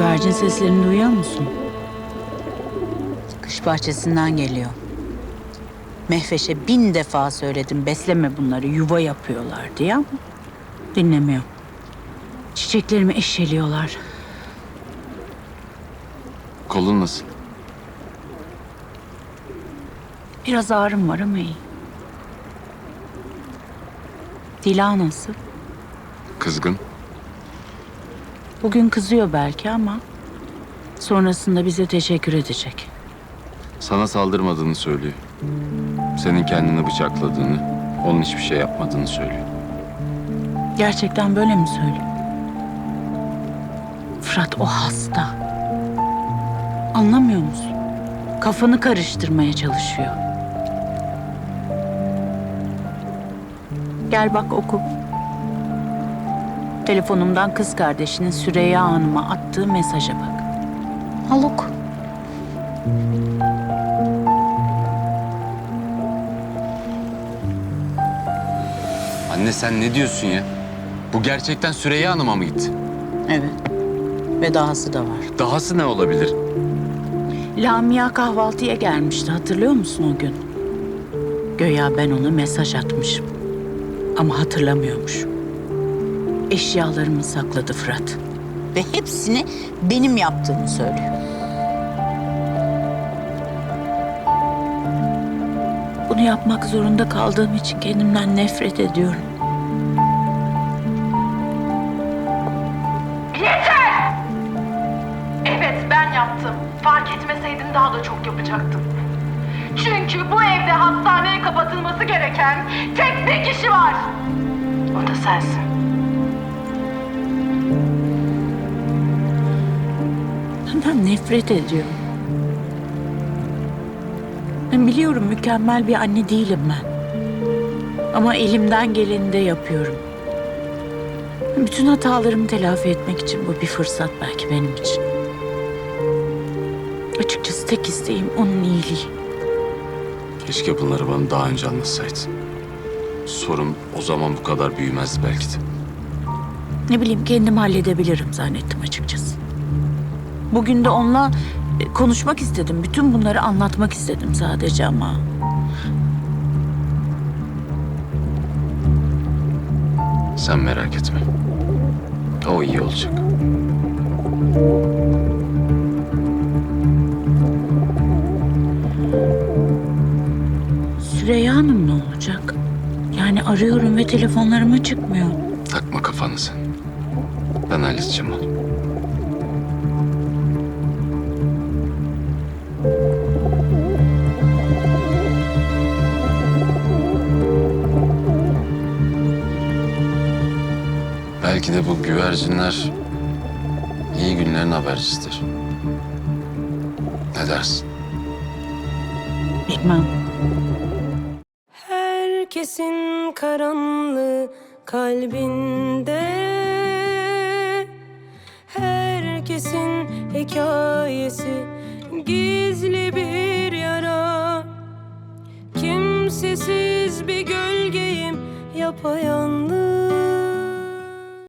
Güvercin seslerini duyuyor musun? Kış bahçesinden geliyor. Mehveş'e bin defa söyledim besleme bunları yuva yapıyorlar diye ama dinlemiyor. Çiçeklerimi eşeliyorlar. Kolun nasıl? Biraz ağrım var ama iyi. Dila nasıl? Kızgın. Bugün kızıyor belki ama sonrasında bize teşekkür edecek. Sana saldırmadığını söylüyor. Senin kendini bıçakladığını, onun hiçbir şey yapmadığını söylüyor. Gerçekten böyle mi söylüyor? Fırat o hasta. Anlamıyor musun? Kafanı karıştırmaya çalışıyor. Gel bak oku. Telefonumdan kız kardeşinin Süreyya Hanım'a attığı mesaja bak. Al oku. Anne sen ne diyorsun ya? Bu gerçekten Süreyya Hanım'a mı gitti? Evet. Ve dahası da var. Dahası ne olabilir? Lamia kahvaltıya gelmişti hatırlıyor musun o gün? Göya ben ona mesaj atmışım. Ama hatırlamıyormuş. Eşyalarımı sakladı Fırat. Ve hepsini benim yaptığımı söylüyor. Bunu yapmak zorunda kaldığım için kendimden nefret ediyorum. Yeter! Evet ben yaptım. Fark etmeseydim daha da çok yapacaktım. Çünkü bu evde hastaneye kapatılması gereken tek bir kişi var. O da sensin. Nefret ediyorum. Ben biliyorum mükemmel bir anne değilim ben. Ama elimden geleni de yapıyorum. Bütün hatalarımı telafi etmek için bu bir fırsat belki benim için. Açıkçası tek isteğim onun iyiliği. Keşke bunları bana daha önce anlatsaydın. Sorun o zaman bu kadar büyümezdi belki de. Ne bileyim kendim halledebilirim zannettim açıkçası. Bugün de onunla e, konuşmak istedim. Bütün bunları anlatmak istedim sadece ama... Sen merak etme. O iyi olacak. Süreyya Hanım ne olacak? Yani arıyorum ve telefonlarıma çıkmıyor. Takma kafanı sen. Ben halledeceğim onu. Belki de bu güvercinler iyi günlerin habercisidir. Ne dersin? Bilmem. Herkesin karanlığı kalbinde Herkesin hikayesi gizli bir yara Kimsesiz bir gölgeyim yapayalnız